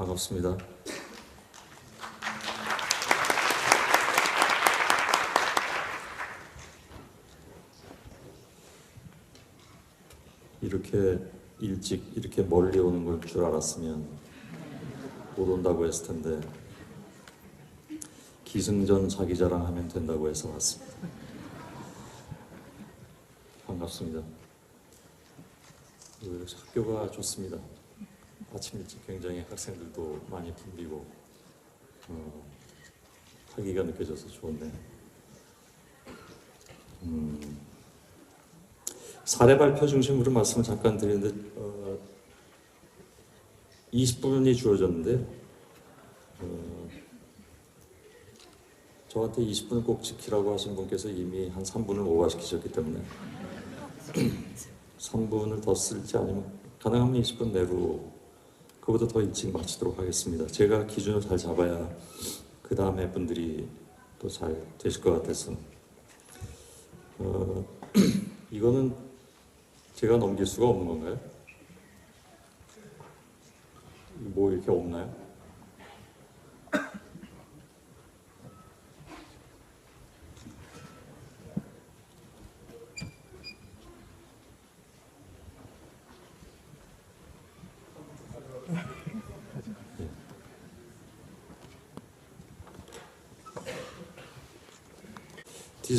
반갑습니다. 이렇게 일찍 이렇게 멀리 오는 걸 줄 알았으면 못 온다고 했을 텐데 기승전 자기 자랑하면 된다고 해서 왔습니다. 반갑습니다. 그 학교가 좋습니다. 아침 일찍 굉장히 학생들도 많이 붐비고 어, 활기가 느껴져서 좋은데. 음, 사례 발표 중심으로 말씀을 잠깐 드리는데 어, 20분이 주어졌는데 어, 저한테 20분을 꼭 지키라고 하신 분께서 이미 한 3분을 오버시키셨기 때문에. 3분을 더 쓸지 아니면 가능하면 20분 내로 그보다 더 일찍 마치도록 하겠습니다. 제가 기준을 잘 잡아야 그 다음에 분들이 또 잘 되실 것 같아서 어, 이거는 제가 넘길 수가 없는 건가요? 뭐 이렇게 없나요?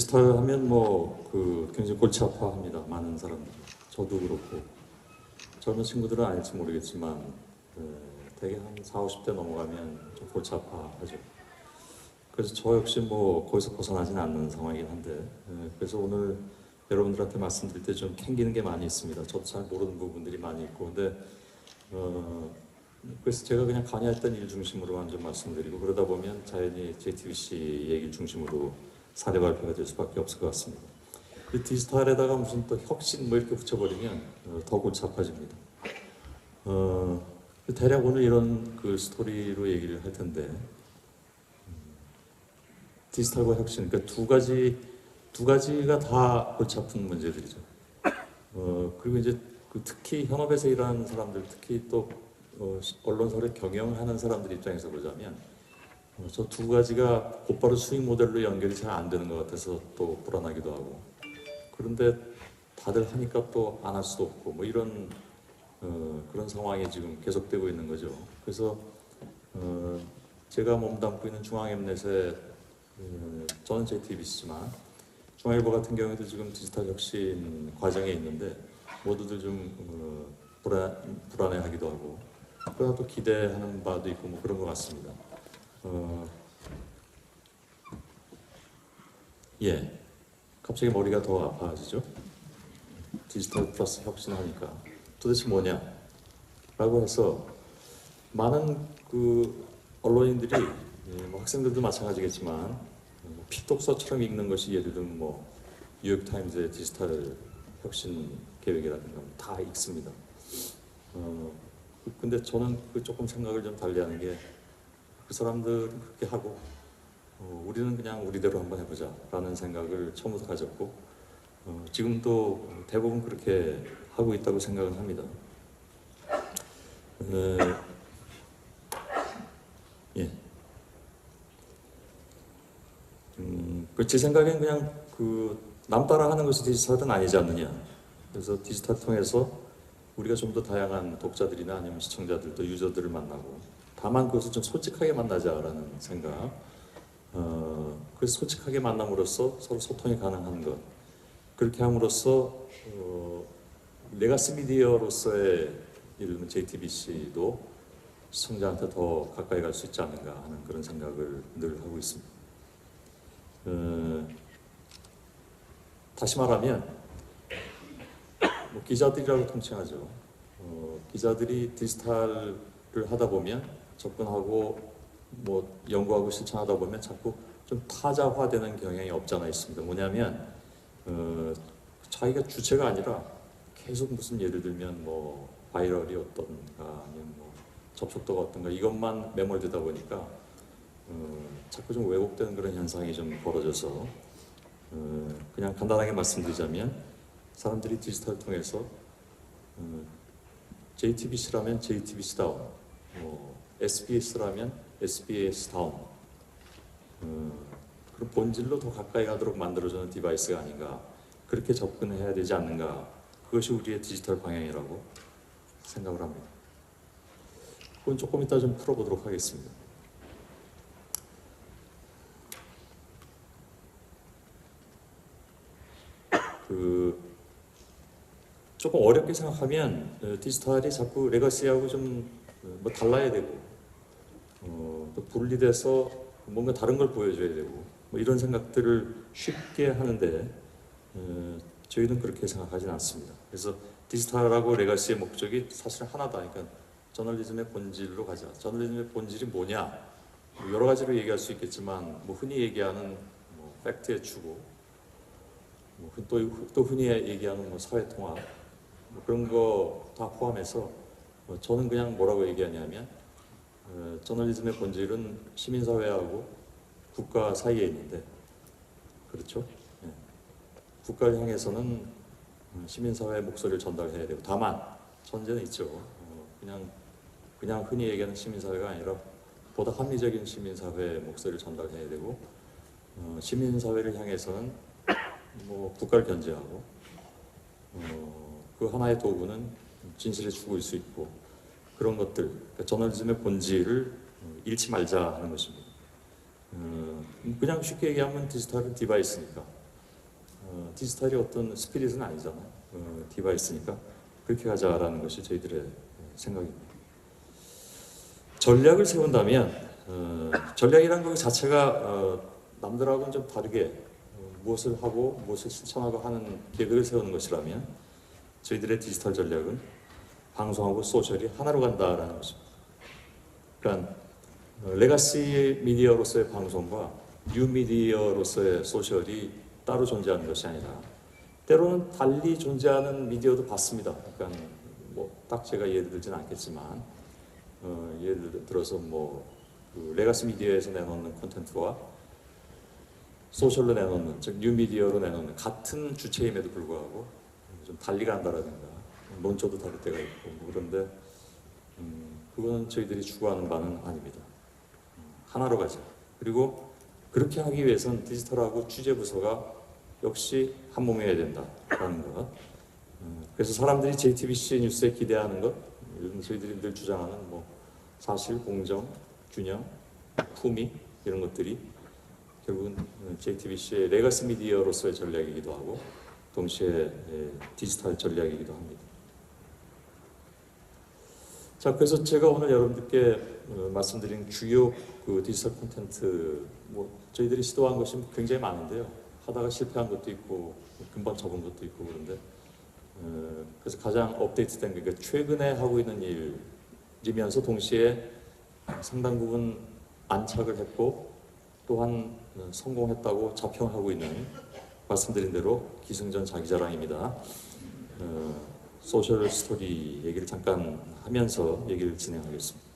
디지털 하면 뭐 그 굉장히 골치 아파합니다. 많은 사람들. 저도 그렇고 젊은 친구들은 알지 모르겠지만 그 되게 한 4, 50대 넘어가면 좀 골치 아파하죠. 그래서 저 역시 뭐 거기서 벗어나지는 않는 상황이긴 한데 예, 그래서 오늘 여러분들한테 말씀드릴 때 좀 캥기는 게 많이 있습니다. 저도 잘 모르는 부분들이 많이 있고 근데 어, 그래서 제가 그냥 관여했던 일 중심으로만 좀 말씀드리고 그러다 보면 자연히 JTBC 얘기를 중심으로 사례 발표가 될 수밖에 없을 것 같습니다. 이 디지털에다가 무슨 또 혁신 뭐 이렇게 붙여버리면 어, 더 골치 아파집니다. 어, 대략 오늘 이런 그 스토리로 얘기를 할 텐데 음, 디지털과 혁신 그러니까 두 가지 두 가지가 다 골치 아픈 문제들이죠. 어, 그리고 이제 그 특히 현업에서 일하는 사람들 특히 또 어, 언론사를 경영하는 사람들 입장에서 보자면 어, 저 두 가지가 곧바로 수익 모델로 연결이 잘 안 되는 것 같아서 또 불안하기도 하고 그런데 다들 하니까 또 안 할 수도 없고 뭐 이런 어, 그런 상황이 지금 계속되고 있는 거죠. 그래서 어, 제가 몸담고 있는 중앙엠넷에 어, 저는 JTBC지만 중앙일보 같은 경우에도 지금 디지털 혁신 과정에 있는데 모두들 좀 어, 불안, 불안해하기도 하고 그러나 또 기대하는 바도 있고 뭐 그런 것 같습니다. 어, 예, 갑자기 머리가 더 아파지죠. 디지털 플러스 혁신하니까 도대체 뭐냐? 라고 해서 많은 그 언론인들이 예, 뭐 학생들도 마찬가지겠지만 뭐 필독서처럼 읽는 것이 예를 들면 뭐 뉴욕 타임즈의 디지털 혁신 계획이라든가 다 읽습니다. 어, 그- 근데 저는 그 조금 생각을 좀 달리하는 게 그 사람들은 그렇게 하고 어, 우리는 그냥 우리대로 한번 해보자라는 생각을 처음부터 가졌고 어, 지금도 대부분 그렇게 하고 있다고 생각을 합니다. 에, 예. 음, 그제 생각엔 그냥 그 남 따라하는 것이 디지털은 아니지 않느냐. 그래서 디지털 통해서 우리가 좀 더 다양한 독자들이나 아니면 시청자들도 유저들을 만나고 다만 그것을 좀 솔직하게 만나자라는 생각. 어, 그래서 솔직하게 만남으로써 서로 소통이 가능한 것. 그렇게 함으로써 어, 레가시 미디어로서의 예를 들면 JTBC도 시청자한테 더 가까이 갈 수 있지 않는가 하는 그런 생각을 늘 하고 있습니다. 어, 다시 말하면 뭐 기자들이라고 통칭하죠. 어, 기자들이 디지털을 하다 보면 접근하고 뭐 연구하고 실천하다 보면 자꾸 좀 타자화되는 경향이 없잖아 있습니다. 뭐냐면 어, 자기가 주체가 아니라 계속 무슨 예를 들면 뭐 바이럴이 어떤가 아니면 뭐 접속도가 어떤가 이것만 매몰되다 보니까 어, 자꾸 좀 왜곡되는 그런 현상이 좀 벌어져서 어, 그냥 간단하게 말씀드리자면 사람들이 디지털 통해서 어, JTBC라면 JTBC다운 뭐 SBS라면 SBS-다운 어, 그런 본질로 더 가까이 가도록 만들어주는 디바이스가 아닌가 그렇게 접근해야 되지 않는가 그것이 우리의 디지털 방향이라고 생각을 합니다. 그건 조금 이따 좀 풀어보도록 하겠습니다. 그 조금 어렵게 생각하면 어, 디지털이 자꾸 레거시하고 좀 뭐 달라야 되고 어, 또 분리돼서 뭔가 다른 걸 보여줘야 되고 뭐 이런 생각들을 쉽게 하는데 어, 저희는 그렇게 생각하지는 않습니다. 그래서 디지털하고 레거시의 목적이 사실 하나다. 그러니까 저널리즘의 본질로 가자. 저널리즘의 본질이 뭐냐? 뭐 여러 가지로 얘기할 수 있겠지만 뭐 흔히 얘기하는 뭐 팩트의 추구, 뭐 또 또 흔히 얘기하는 뭐 사회 통합 뭐 그런 거 다 포함해서 뭐 저는 그냥 뭐라고 얘기하냐면 어, 저널리즘의 본질은 시민사회하고 국가 사이에 있는데 그렇죠? 예. 국가를 향해서는 어, 시민사회의 목소리를 전달해야 되고 다만 전제는 있죠. 어, 그냥 그냥 흔히 얘기하는 시민사회가 아니라 보다 합리적인 시민사회의 목소리를 전달해야 되고 어, 시민사회를 향해서는 뭐 국가를 견제하고 어, 그 하나의 도구는 진실의 추구일 수 있고 그런 것들 그러니까 저널리즘의 본질을 어, 잃지 말자 하는 것입니다. 어, 그냥 쉽게 얘기하면 디지털은 디바이스니까 어, 디지털이 어떤 스피릿은 아니잖아 어, 디바이스니까 그렇게 가자라는 것이 저희들의 생각입니다. 전략을 세운다면 어, 전략이라는 것 자체가 어, 남들하고는 좀 다르게 어, 무엇을 하고 무엇을 실천하고 하는 계획을 세우는 것이라면 저희들의 디지털 전략은 방송하고 소셜이 하나로 간다라는 것입니다. 그러니까 어, 레가시 미디어로서의 방송과 뉴 미디어로서의 소셜이 따로 존재하는 것이 아니라 때로는 달리 존재하는 미디어도 봤습니다. 그러니까 뭐 딱 제가 예를 들지는 않겠지만 어, 예를 들어서 뭐 그 레가시 미디어에서 내놓는 콘텐츠와 소셜로 내놓는 즉 뉴미디어로 내놓는 같은 주체임에도 불구하고 좀 달리 간다라든가 논조도 다를 때가 있고 뭐 그런데 음, 그거는 저희들이 추구하는 바는 아닙니다. 음, 하나로 가자. 그리고 그렇게 하기 위해선 디지털하고 취재 부서가 역시 한 몸이어야 된다라는 것. 음, 그래서 사람들이 JTBC 뉴스에 기대하는 것, 이런 저희들이 늘 주장하는 뭐 사실, 공정, 균형, 품위 이런 것들이 결국은 JTBC의 레거시 미디어로서의 전략이기도 하고 동시에 예, 디지털 전략이기도 합니다. 자, 그래서 제가 오늘 여러분들께 어, 말씀드린 주요 그 디지털 콘텐츠 뭐 저희들이 시도한 것이 굉장히 많은데요. 하다가 실패한 것도 있고 금방 접은 것도 있고 그런데 어, 그래서 가장 업데이트된 게 그러니까 최근에 하고 있는 일이면서 동시에 상당 부분 안착을 했고 또한 어, 성공했다고 자평하고 있는 말씀드린 대로 기승전 자기자랑입니다. 어, 소셜 스토리 얘기를 잠깐 하면서 얘기를 진행하겠습니다.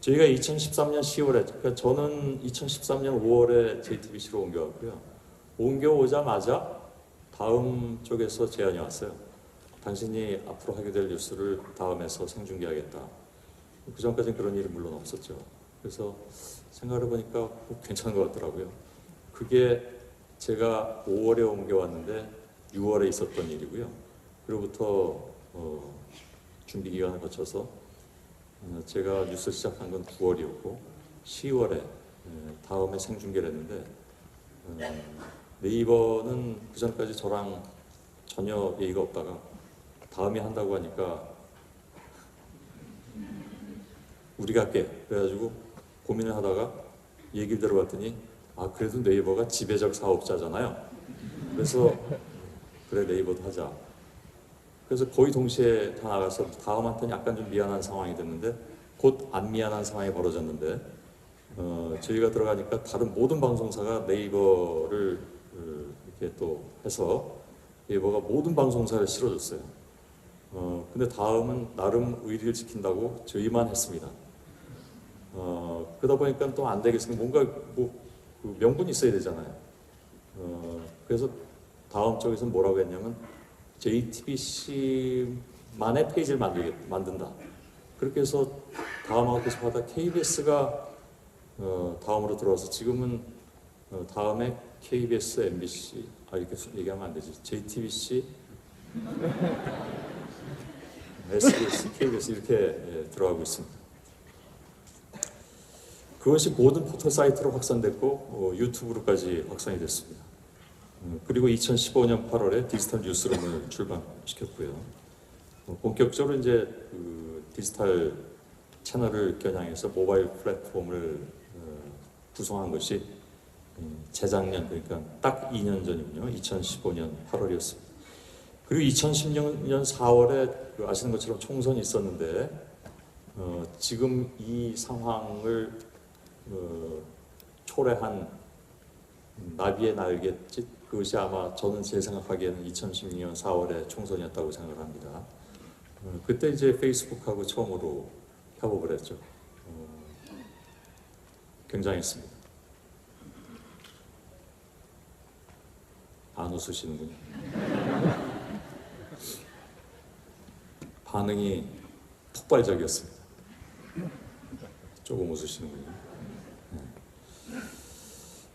저희가 2013년 10월에, 그러니까 저는 2013년 5월에 JTBC로 옮겨왔고요. 옮겨오자마자 다음 쪽에서 제안이 왔어요. 당신이 앞으로 하게 될 뉴스를 다음에서 생중계하겠다. 그 전까지는 그런 일이 물론 없었죠. 그래서 생각을 해보니까 뭐 괜찮은 것 같더라고요. 그게 제가 5월에 옮겨왔는데 6월에 있었던 일이고요. 그로부터 어, 준비 기간을 거쳐서 어, 제가 뉴스 시작한 건 9월이었고 10월에 에, 다음에 생중계를 했는데 어, 네이버는 그 전까지 저랑 전혀 얘기가 없다가 다음에 한다고 하니까 우리가 할게. 그래가지고 고민을 하다가 얘기를 들어봤더니 아 그래도 네이버가 지배적 사업자잖아요. 그래서 그래 네이버도 하자 그래서 거의 동시에 다 나가서 다음한테는 약간 좀 미안한 상황이 됐는데 곧 안 미안한 상황이 벌어졌는데 어, 저희가 들어가니까 다른 모든 방송사가 네이버를 어, 이렇게 또 해서 네이버가 모든 방송사를 실어줬어요. 어, 근데 다음은 나름 의리를 지킨다고 저희만 했습니다. 어, 그러다 보니까 또 안 되겠으면 뭔가 뭐, 그 명분이 있어야 되잖아요. 어, 그래서 다음 쪽에서 뭐라고 했냐면 JTBC만의 페이지를 만들게, 만든다. 그렇게 해서 다음하고 계속 하다 KBS가 어, 다음으로 들어와서 지금은 어, 다음에 KBS, MBC 아 이렇게 얘기하면 안 되지 JTBC, SBS, KBS 이렇게 예, 들어가고 있습니다. 그것이 모든 포털 사이트로 확산됐고 어, 유튜브로까지 확산이 됐습니다. 음, 그리고 2015년 8월에 디지털 뉴스룸을 출범시켰고요. 어, 본격적으로 이제 그 디지털 채널을 겨냥해서 모바일 플랫폼을 어, 구성한 것이 음, 재작년 그러니까 딱 2년 전이군요. 2015년 8월이었습니다. 그리고 2016년 4월에 그 아시는 것처럼 총선이 있었는데 어, 지금 이 상황을 어, 초래한 나비의 날갯짓 그것이 아마 저는 제 생각하기에는 2016년 4월에 총선이었다고 생각을 합니다. 어, 그때 이제 페이스북하고 처음으로 협업을 했죠. 어, 굉장했습니다. 안 웃으시는군요. 반응이 폭발적이었습니다. 조금 웃으시는군요.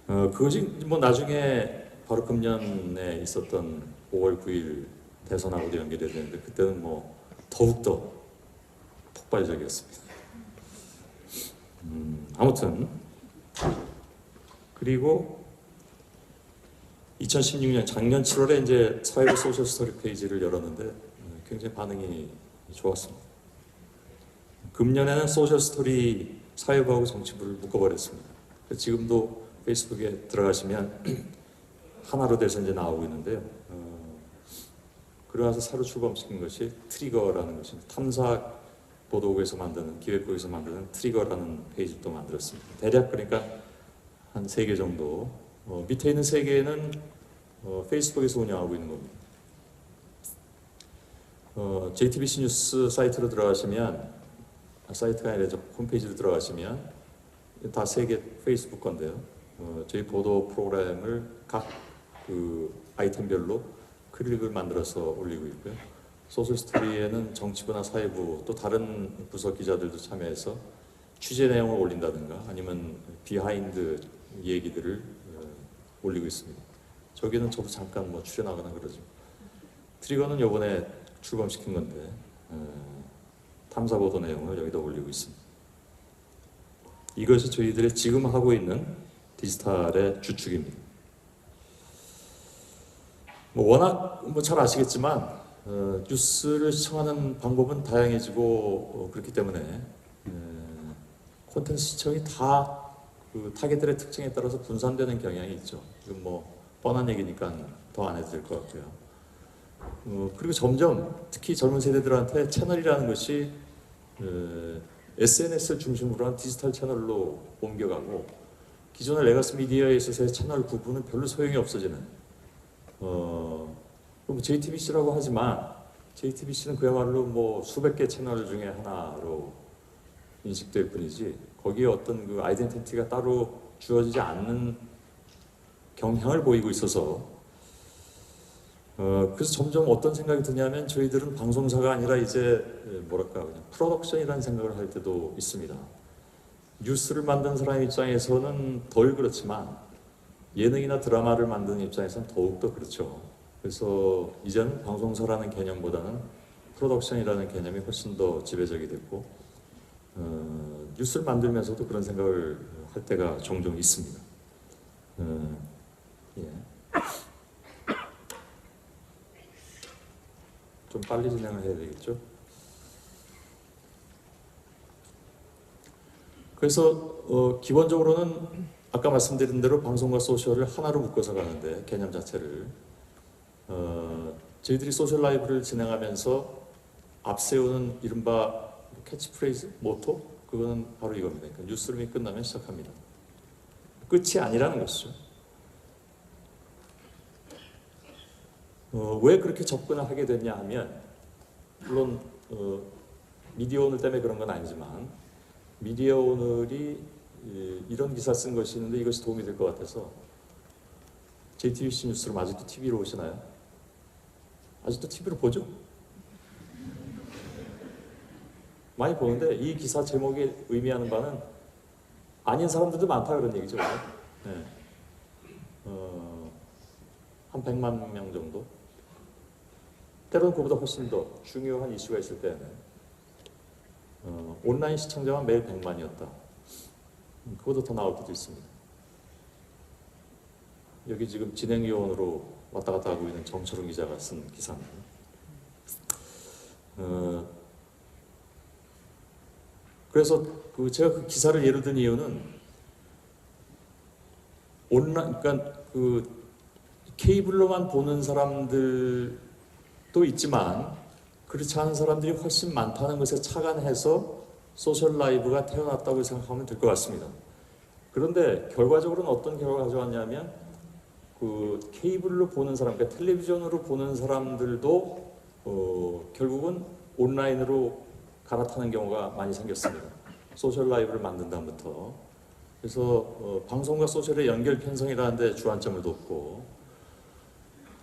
어, 그것이 뭐 나중에 바로 금년에 있었던 5월 9일 대선하고도 연결이 되는데 그때는 뭐 더욱더 폭발적이었습니다. 음, 아무튼 그리고 2016년 작년 7월에 이제 사회부 소셜 스토리 페이지를 열었는데 어, 굉장히 반응이 좋았습니다. 금년에는 소셜 스토리 사회부하고 정치부를 묶어버렸습니다. 지금도 페이스북에 들어가시면 하나로 돼서 이제 나오고 있는데요. 어, 그러면서 새로 출범시킨 것이 트리거라는 것입니다. 탐사 보도국에서 만드는 기획국에서 만드는 트리거라는 페이지를 또 만들었습니다. 대략 그러니까 한세개 정도 어, 밑에 있는 세 개는 어, 페이스북에서 운영하고 있는 겁니다. 어, JTBC 뉴스 사이트로 들어가시면 아, 사이트가 아니라 저 홈페이지로 들어가시면 다 세 개 페이스북 건데요. 어, 저희 보도 프로그램을 각 그 아이템별로 클립을 만들어서 올리고 있고요. 소셜 스토리에는 정치부나 사회부 또 다른 부서 기자들도 참여해서 취재 내용을 올린다든가 아니면 비하인드 얘기들을 어, 올리고 있습니다. 저기는 저도 잠깐 뭐 출연하거나 그러죠. 트리거는 요번에 출범시킨 건데 어, 탐사 보도 내용을 여기다 올리고 있습니다. 이것이 저희들의 지금 하고 있는 디지털의 주축입니다. 뭐 워낙 뭐 잘 아시겠지만 어, 뉴스를 시청하는 방법은 다양해지고 어, 그렇기 때문에 에, 콘텐츠 시청이 다 그 타겟들의 특징에 따라서 분산되는 경향이 있죠. 이건 뭐 뻔한 얘기니까 더 안 해도 될 것 같고요. 어, 그리고 점점 특히 젊은 세대들한테 채널이라는 것이 에, SNS를 중심으로 한 디지털 채널로 옮겨가고 기존의 레가스 미디어에 있어서의 채널 구분은 별로 소용이 없어지는 어, 뭐 JTBC라고 하지만 JTBC는 그야말로 뭐 수백 개 채널 중에 하나로 인식될 뿐이지 거기에 어떤 그 아이덴티티가 따로 주어지지 않는 경향을 보이고 있어서 어, 그래서 점점 어떤 생각이 드냐면 저희들은 방송사가 아니라 이제 뭐랄까 그냥 프로덕션이라는 생각을 할 때도 있습니다. 뉴스를 만든 사람 입장에서는 덜 그렇지만 예능이나 드라마를 만드는 입장에서는 더욱더 그렇죠. 그래서 이제는 방송사라는 개념보다는 프로덕션이라는 개념이 훨씬 더 지배적이 됐고 어, 뉴스를 만들면서도 그런 생각을 할 때가 종종 있습니다. 어, 예. 좀 빨리 진행을 해야 되겠죠. 그래서 어, 기본적으로는 아까 말씀드린 대로 방송과 소셜을 하나로 묶어서 가는데 개념 자체를 어, 저희들이 소셜 라이브를 진행하면서 앞세우는 이른바 캐치프레이즈 모토 그거는 바로 이겁니다. 그러니까 뉴스룸이 끝나면 시작합니다. 끝이 아니라는 것이죠. 어, 왜 그렇게 접근을 하게 됐냐 하면 물론 어, 미디어 오늘 때문에 그런 건 아니지만 미디어 오늘이 예, 이런 기사 쓴 것이 있는데 이것이 도움이 될 것 같아서 JTBC 뉴스를 아직도 TV로 오시나요? 아직도 TV로 보죠? 많이 보는데 이 기사 제목이 의미하는 바는 아닌 사람들도 많다 그런 얘기죠. 네. 어, 한 100만 명 정도. 때로는 그보다 훨씬 더 중요한 이슈가 있을 때는 어, 온라인 시청자만 매일 100만이었다. 그보다 더 나올 때도 있습니다. 여기 지금 진행위원으로 왔다 갔다 하고 있는 정철웅 기자가 쓴 기사입니다. 어, 그래서 그 제가 그 기사를 예로 든 이유는 온라인 그러니까 그 케이블로만 보는 사람들도 있지만 그렇지 않은 사람들이 훨씬 많다는 것에 착안해서 소셜 라이브가 태어났다고 생각하면 될 것 같습니다. 그런데 결과적으로는 어떤 결과가 가져왔냐면 그 케이블로 보는 사람, 그러니까 텔레비전으로 보는 사람들도 어, 결국은 온라인으로 갈아타는 경우가 많이 생겼습니다. 소셜 라이브를 만든 다음부터 그래서 어, 방송과 소셜의 연결 편성이라는 데 주안점을 뒀고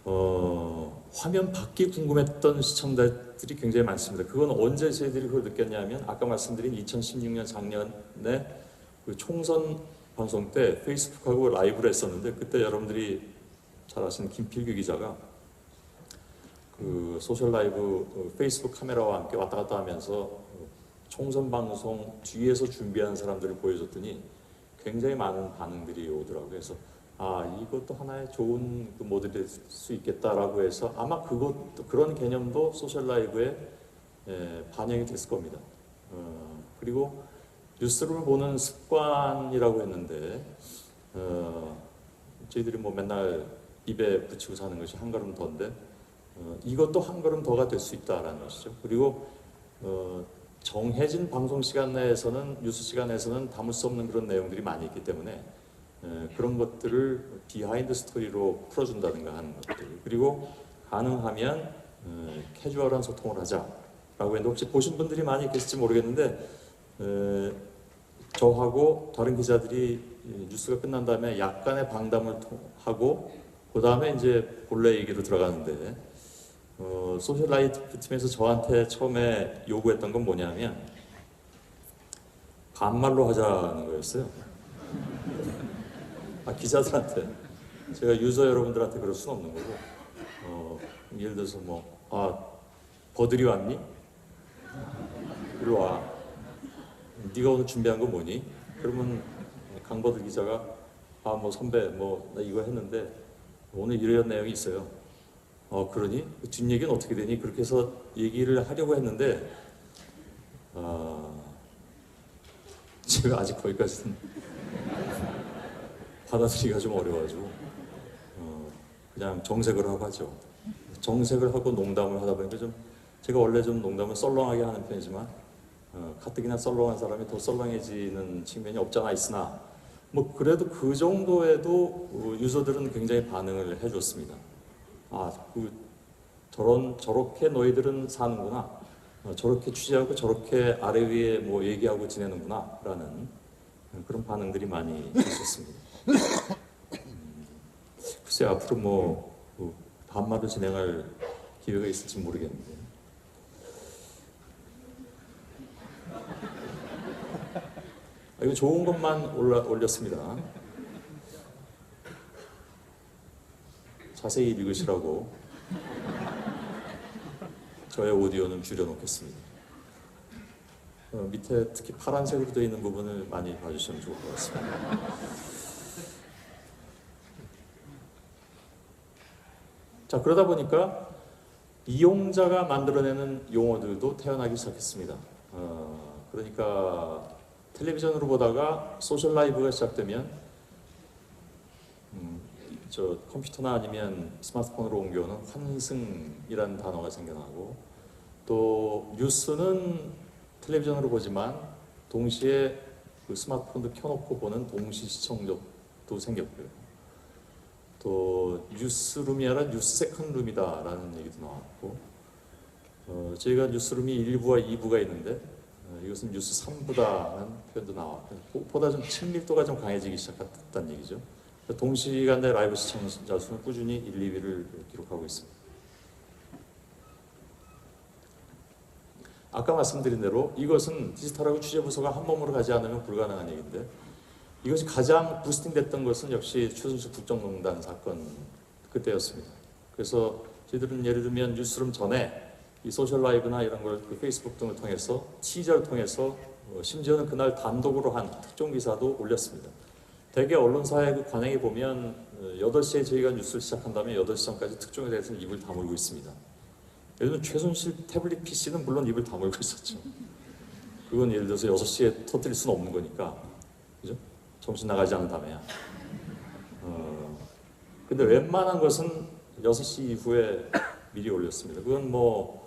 어, 화면 밖이 궁금했던 시청자들이 굉장히 많습니다. 그건 언제 저희들이 그걸 느꼈냐면 아까 말씀드린 2016년 작년에 그 총선 방송 때 페이스북하고 라이브를 했었는데 그때 여러분들이 잘 아시는 김필규 기자가 그 소셜 라이브 그 페이스북 카메라와 함께 왔다 갔다 하면서 총선 방송 뒤에서 준비하는 사람들을 보여줬더니 굉장히 많은 반응들이 오더라고요. 그래서 아 이것도 하나의 좋은 그 모델이 될수 있겠다라고 해서 아마 그것도 그런 개념도 소셜 라이브에 에, 반영이 됐을 겁니다. 어, 그리고 뉴스를 보는 습관이라고 했는데 어, 저희들이 뭐 맨날 입에 붙이고 사는 것이 한 걸음 더인데 어, 이것도 한 걸음 더가 될 수 있다라는 것이죠. 그리고 어, 정해진 방송 시간 내에서는 뉴스 시간 내에서는 담을 수 없는 그런 내용들이 많이 있기 때문에 에, 그런 것들을 비하인드 스토리로 풀어준다든가 하는 것들 그리고 가능하면 에, 캐주얼한 소통을 하자라고 했는데 혹시 보신 분들이 많이 계실지 모르겠는데 에, 저하고 다른 기자들이 이 뉴스가 끝난 다음에 약간의 방담을 통- 하고 그 다음에 이제 본래 얘기로 들어가는데 어, 소셜 라이프 팀에서 저한테 처음에 요구했던 건 뭐냐면 반말로 하자는 거였어요. 아 기자들한테 제가 유저 여러분들한테 그럴 수는 없는 거고 어, 예를 들어서 뭐 아 버들이 왔니? 이리 와. 네가 오늘 준비한 거 뭐니? 그러면 강버들 기자가 아 뭐 선배 뭐 나 이거 했는데 오늘 이런 내용이 있어요. 어 그러니 그 뒷얘기는 어떻게 되니? 그렇게 해서 얘기를 하려고 했는데 아 제가 아직 거기까지는 받아들이기가 좀 어려워가지고 어, 그냥 정색을 하고 하죠. 정색을 하고 농담을 하다 보니까 좀 제가 원래 좀 농담을 썰렁하게 하는 편이지만 어, 가뜩이나 썰렁한 사람이 더 썰렁해지는 측면이 없잖아 있으나 뭐 그래도 그 정도에도 어, 유저들은 굉장히 반응을 해줬습니다. 아, 그 저런 저렇게 너희들은 사는구나. 어, 저렇게 취재하고 저렇게 아래 위에 뭐 얘기하고 지내는구나라는 그런 반응들이 많이 있었습니다. 음, 글쎄 앞으로 뭐, 뭐 반말로 진행할 기회가 있을지 모르겠는데. 아, 이거 좋은 것만 올라, 올렸습니다. 자세히 읽으시라고 저의 오디오는 줄여놓겠습니다. 어, 밑에 특히 파란색으로 되어 있는 부분을 많이 봐주시면 좋을 것 같습니다. 자 그러다 보니까 이용자가 만들어내는 용어들도 태어나기 시작했습니다. 어, 그러니까 텔레비전으로 보다가 소셜 라이브가 시작되면 음, 저 컴퓨터나 아니면 스마트폰으로 옮겨오는 환승이라는 단어가 생겨나고 또 뉴스는 텔레비전으로 보지만 동시에 그 스마트폰도 켜놓고 보는 동시 시청력도 생겼고요. 또 뉴스룸이 아니라 뉴스 세컨룸이다라는 얘기도 나왔고 어, 저희가 뉴스룸이 1부와 2부가 있는데 어, 이것은 뉴스 3부다라는 표현도 나왔고 보- 보다 좀 친밀도가 좀 강해지기 시작했다는 얘기죠. 동시간대 라이브 시청자 수는 꾸준히 1, 2위를 기록하고 있습니다. 아까 말씀드린 대로 이것은 디지털하고 취재부서가 한 몸으로 가지 않으면 불가능한 얘기인데 이것이 가장 부스팅됐던 것은 역시 최순실 국정농단 사건 그때였습니다. 그래서 저희들은 예를 들면 뉴스룸 전에 이 소셜 라이브나 이런 걸 그 페이스북 등을 통해서 티저를 통해서 어, 심지어는 그날 단독으로 한 특종 기사도 올렸습니다. 대개 언론사의 그 관행에 보면 어, 8시에 저희가 뉴스를 시작한다면 8시 전까지 특종에 대해서는 입을 다물고 있습니다. 예를 들면 최순실 태블릿 PC는 물론 입을 다물고 있었죠. 그건 예를 들어서 6시에 터뜨릴 수는 없는 거니까. 정신 나가지 다음에야. 어, 근데 웬만한 것은 6시 이후에 미리 올렸습니다. 그건 뭐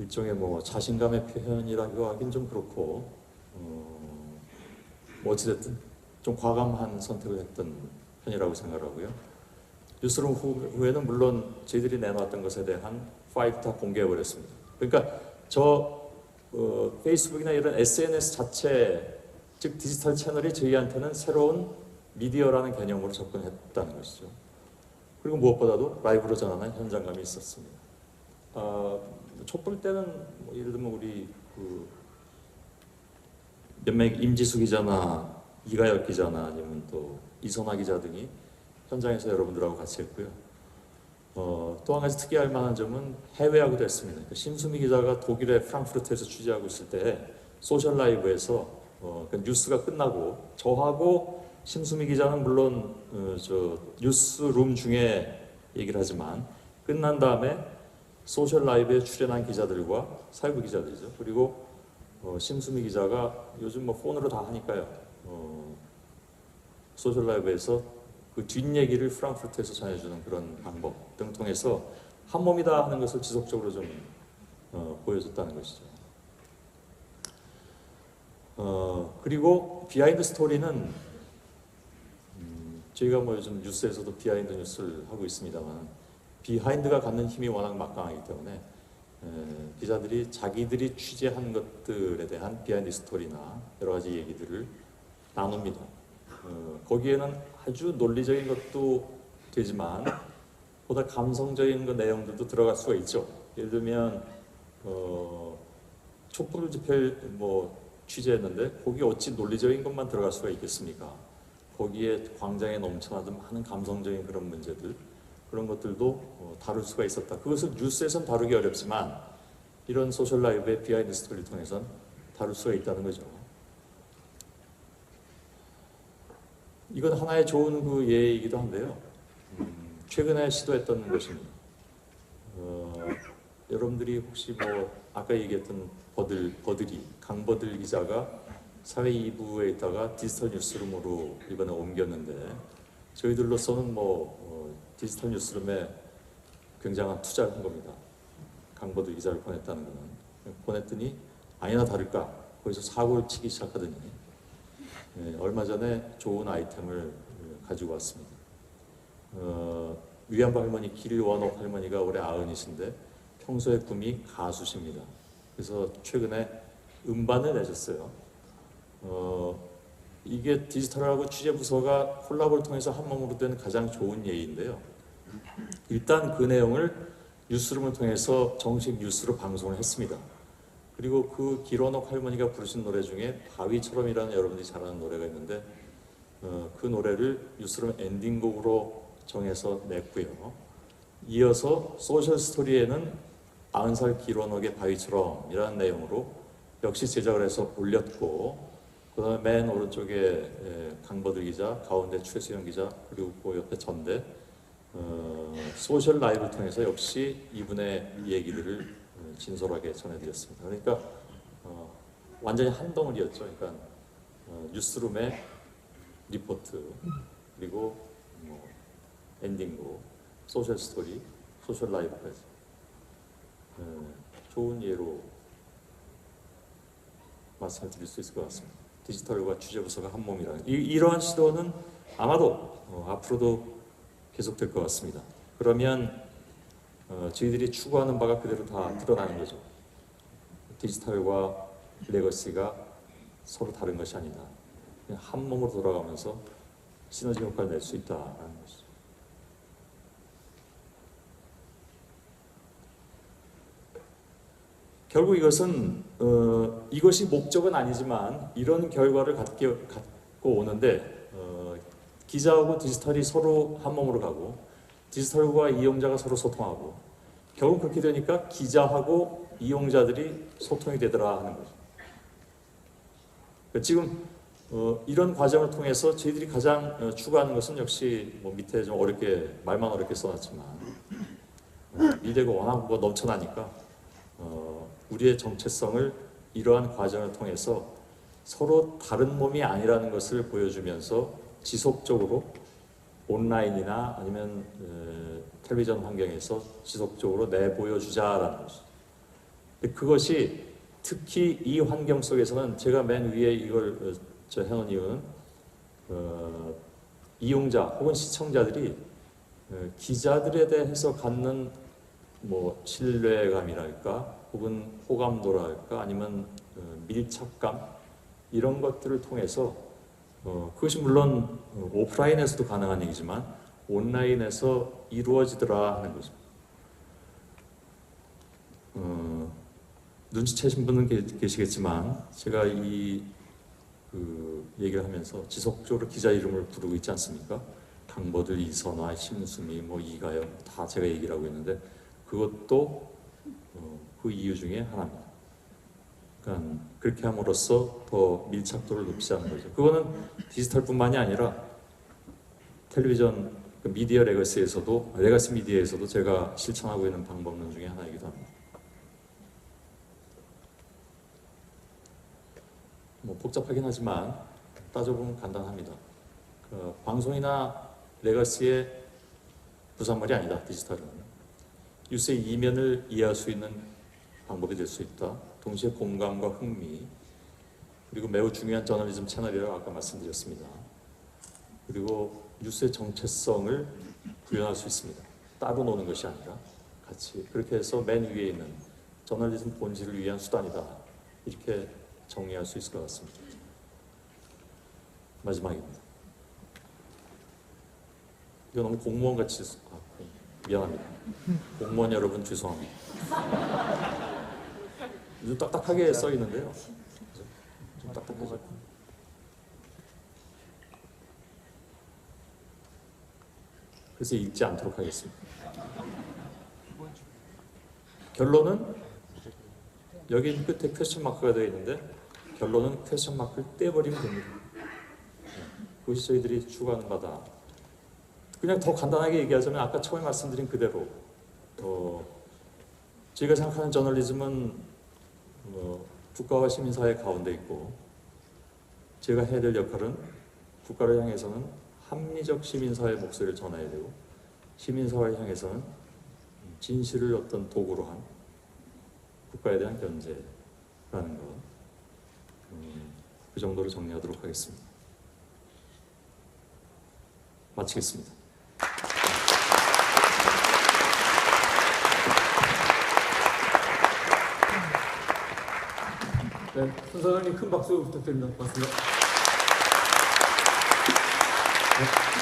일종의 뭐 자신감의 표현이라고 하긴 좀 그렇고 어, 뭐 어찌됐든 좀 과감한 선택을 했던 편이라고 생각하고요. 뉴스룸 후, 후에는 물론 저희들이 내놓았던 것에 대한 파일을 다 공개해버렸습니다. 그러니까 저 어, 페이스북이나 이런 SNS 자체 즉 디지털 채널이 저희한테는 새로운 미디어라는 개념으로 접근했다는 것이죠. 그리고 무엇보다도 라이브로 전하는 현장감이 있었습니다. 아, 촛불 때는 뭐 예를 들면 우리 그 몇몇 임지수 기자나 이가열 기자나 아니면 또 이선화 기자 등이 현장에서 여러분들하고 같이 했고요. 어, 또 한 가지 특이할 만한 점은 해외하고도 했습니다. 그러니까 심수미 기자가 독일의 프랑크푸르트에서 취재하고 있을 때 소셜 라이브에서 어, 그 뉴스가 끝나고 저하고 심수미 기자는 물론 어, 저 뉴스룸 중에 얘기를 하지만 끝난 다음에 소셜 라이브에 출연한 기자들과 사회부 기자들이죠. 그리고 어, 심수미 기자가 요즘 뭐 폰으로 다 하니까요. 어, 소셜 라이브에서 그 뒷얘기를 프랑크푸르트에서 전해주는 그런 방법 등 통해서 한 몸이다 하는 것을 지속적으로 좀 어, 보여줬다는 것이죠. 어, 그리고 비하인드 스토리는 음, 저희가 뭐 요즘 뉴스에서도 비하인드 뉴스를 하고 있습니다만 비하인드가 갖는 힘이 워낙 막강하기 때문에 에, 기자들이 자기들이 취재한 것들에 대한 비하인드 스토리나 여러 가지 얘기들을 나눕니다. 어, 거기에는 아주 논리적인 것도 되지만 보다 감성적인 그 내용들도 들어갈 수가 있죠. 예를 들면 어, 촛불 집회 뭐 취재했는데 거기 어찌 논리적인 것만 들어갈 수가 있겠습니까? 거기에 광장에 넘쳐나던 많은 감성적인 그런 문제들 그런 것들도 어, 다룰 수가 있었다. 그것을 뉴스에선 다루기 어렵지만 이런 소셜 라이브의 비하인드 스토리를 통해선 다룰 수가 있다는 거죠. 이건 하나의 좋은 그 예이기도 한데요. 음, 최근에 시도했던 것입니다. 어, 여러분들이 혹시 뭐 아까 얘기했던 버들 버들이 강버들 기자가 사회 2부에 있다가 디지털 뉴스룸으로 이번에 옮겼는데 저희들로서는 뭐 어, 디지털 뉴스룸에 굉장한 투자를 한 겁니다. 강버들 기자를 보냈다는 거는 보냈더니 아니나 다를까 거기서 사고를 치기 시작하더니 예, 얼마 전에 좋은 아이템을 예, 가지고 왔습니다. 어, 위안부 할머니 길원옥 할머니가 올해 아흔이신데 평소에 꿈이 가수십니다. 그래서 최근에 음반을 내셨어요. 어, 이게 디지털하고 취재부서가 콜라보를 통해서 한 몸으로 된 가장 좋은 예인데요. 일단 그 내용을 뉴스룸을 통해서 정식 뉴스로 방송을 했습니다. 그리고 그 길원옥 할머니가 부르신 노래 중에 바위처럼이라는 여러분들이 잘 아는 노래가 있는데 어, 그 노래를 뉴스룸 엔딩곡으로 정해서 냈고요. 이어서 소셜 스토리에는 90살 길원옥의 바위처럼이라는 내용으로 역시 제작을 해서 올렸고 그 다음에 맨 오른쪽에 에, 강버들 기자, 가운데 최수영 기자 그리고 그 옆에 전대 어, 소셜 라이브를 통해서 역시 이분의 얘기들을 어, 진솔하게 전해드렸습니다. 그러니까 어, 완전히 한 덩어리였죠. 그러니까 어, 뉴스룸의 리포트 그리고 뭐 엔딩곡, 소셜 스토리, 소셜 라이브까지 어, 좋은 예로 말씀을 드릴 수 있을 것 같습니다. 디지털과 취재부서가 한 몸이라는 이, 이러한 시도는 아마도 어, 앞으로도 계속될 것 같습니다. 그러면 어, 저희들이 추구하는 바가 그대로 다 드러나는 거죠. 디지털과 레거시가 서로 다른 것이 아니다. 한 몸으로 돌아가면서 시너지 효과를 낼 수 있다라는 것이죠. 결국 이것은 어, 이것이 목적은 아니지만 이런 결과를 갖게, 갖고 오는데 어, 기자하고 디지털이 서로 한 몸으로 가고 디지털과 이용자가 서로 소통하고 결국 그렇게 되니까 기자하고 이용자들이 소통이 되더라 하는 거죠. 그러니까 지금 어, 이런 과정을 통해서 저희들이 가장 어, 추구하는 것은 역시 뭐 밑에 좀 어렵게 말만 어렵게 써놨지만 어, 미래가 워낙 뭐 넘쳐나니까 어, 우리의 정체성을 이러한 과정을 통해서 서로 다른 몸이 아니라는 것을 보여주면서 지속적으로 온라인이나 아니면 어, 텔레비전 환경에서 지속적으로 내보여주자라는 것이죠. 그것이 특히 이 환경 속에서는 제가 맨 위에 이걸 어, 저 해놓은 이유는 어, 이용자 혹은 시청자들이 어, 기자들에 대해서 갖는 뭐 신뢰감이랄까 혹은 호감도랄까 아니면 어, 밀착감 이런 것들을 통해서 어, 그것이 물론 어, 오프라인에서도 가능한 얘기지만 온라인에서 이루어지더라 하는 거죠. 어, 눈치채신 분은 계- 계시겠지만 제가 이 그 얘기를 하면서 지속적으로 기자 이름을 부르고 있지 않습니까? 강보들 이선화, 심수미, 뭐 이가영 다 제가 얘기를 하고 있는데 그것도 어, 그 이유 중에 하나입니다. 그러니까 그렇게 함으로써 더 밀착도를 높이자는 거죠. 그거는 디지털뿐만이 아니라 텔레비전 그 미디어 레거시에서도 레거시 미디어에서도 제가 실천하고 있는 방법론 중에 하나이기도 합니다. 뭐 복잡하긴 하지만 따져보면 간단합니다. 그 방송이나 레거시의 부산물이 아니다. 디지털은 뉴스의 이면을 이해할 수 있는 방법이 될 수 있다. 동시에 공감과 흥미 그리고 매우 중요한 저널리즘 채널이라고 아까 말씀드렸습니다. 그리고 뉴스의 정체성을 구현할 수 있습니다. 따로 노는 것이 아니라 같이 그렇게 해서 맨 위에 있는 저널리즘 본질을 위한 수단이다. 이렇게 정리할 수 있을 것 같습니다. 마지막입니다. 이거 너무 공무원 같이 같고 미안합니다. 공무원 여러분 죄송합니다. 좀 딱딱하게 써 있는데요. 좀 딱딱하죠. 그래서 읽지 않도록 하겠습니다. 결론은 여기 끝에 퀘스천 마크가 되어 있는데 결론은 퀘스천 마크를 떼버리면 됩니다. 네, 그것이 저희들이 추구하는 바다. 그냥 더 간단하게 얘기하자면 아까 처음에 말씀드린 그대로 어, 저희가 생각하는 저널리즘은 어, 국가와 시민사회 가운데 있고 제가 해야 될 역할은 국가를 향해서는 합리적 시민사회 목소리를 전해야 되고 시민사회를 향해서는 진실을 어떤 도구로 한 국가에 대한 견제라는 것. 음, 그 정도로 정리하도록 하겠습니다. 마치겠습니다. 네, 손사장님 큰 박수 부탁드립니다. 고맙습니다. 네.